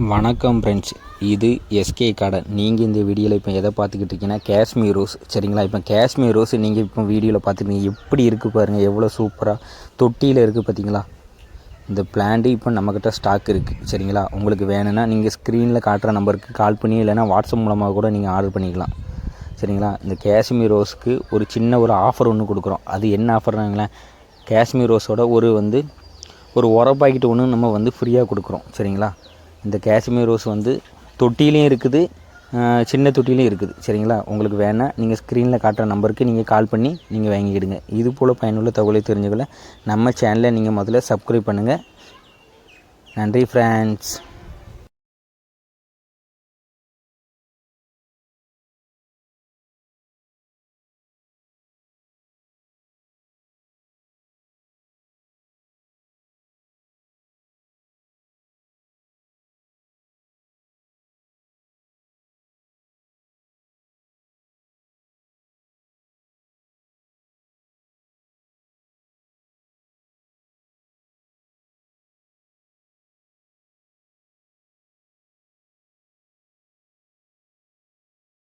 வணக்கம் ஃப்ரெண்ட்ஸ் இது எஸ்கே கடை நீங்கள் இந்த வீடியோவில் இப்போ எதை பார்த்துக்கிட்டு இருக்கீங்கன்னா காஷ்மீர் ரோஸ் சரிங்களா? இப்போ காஷ்மீர் ரோஸ் நீங்கள் இப்போ வீடியோவில் பார்த்துருக்கீங்க எப்படி இருக்குது பாருங்கள் எவ்வளோ சூப்பராக தொட்டியில் இருக்குது பார்த்தீங்களா இந்த பிளான்ட்டு இப்போ நம்மக்கிட்ட ஸ்டாக் இருக்குது சரிங்களா? உங்களுக்கு வேணும்னா நீங்கள் ஸ்க்ரீனில் காட்டுற நம்பருக்கு கால் பண்ணி இல்லைன்னா வாட்ஸ்அப் மூலமாக கூட நீங்கள் ஆர்டர் பண்ணிக்கலாம். சரிங்களா? இந்த காஷ்மீர் ரோஸ்க்கு ஒரு சின்ன ஒரு ஆஃபர் ஒன்று கொடுக்குறோம். அது என்ன ஆஃபர்னாங்களேன் காஷ்மீர் ரோஸோட ஒரு வந்து ஒரு உர பாக்கெட் ஒன்று நம்ம வந்து ஃப்ரீயாக கொடுக்குறோம். சரிங்களா? இந்த காஷ்மீர் ரோஸ் வந்து தொட்டிலையும் இருக்குது சின்ன தொட்டிலையும் இருக்குது. சரிங்களா? உங்களுக்கு வேணால் நீங்கள் ஸ்க்ரீனில் காட்டுற நம்பருக்கு நீங்கள் கால் பண்ணி நீங்கள் வாங்கிக்கிடுங்க. இது போல் பயனுள்ள தகவலை தெரிஞ்சுக்கல நம்ம சேனலை நீங்கள் முதல்ல சப்ஸ்கிரைப் பண்ணுங்கள் நன்றி ஃப்ரெண்ட்ஸ்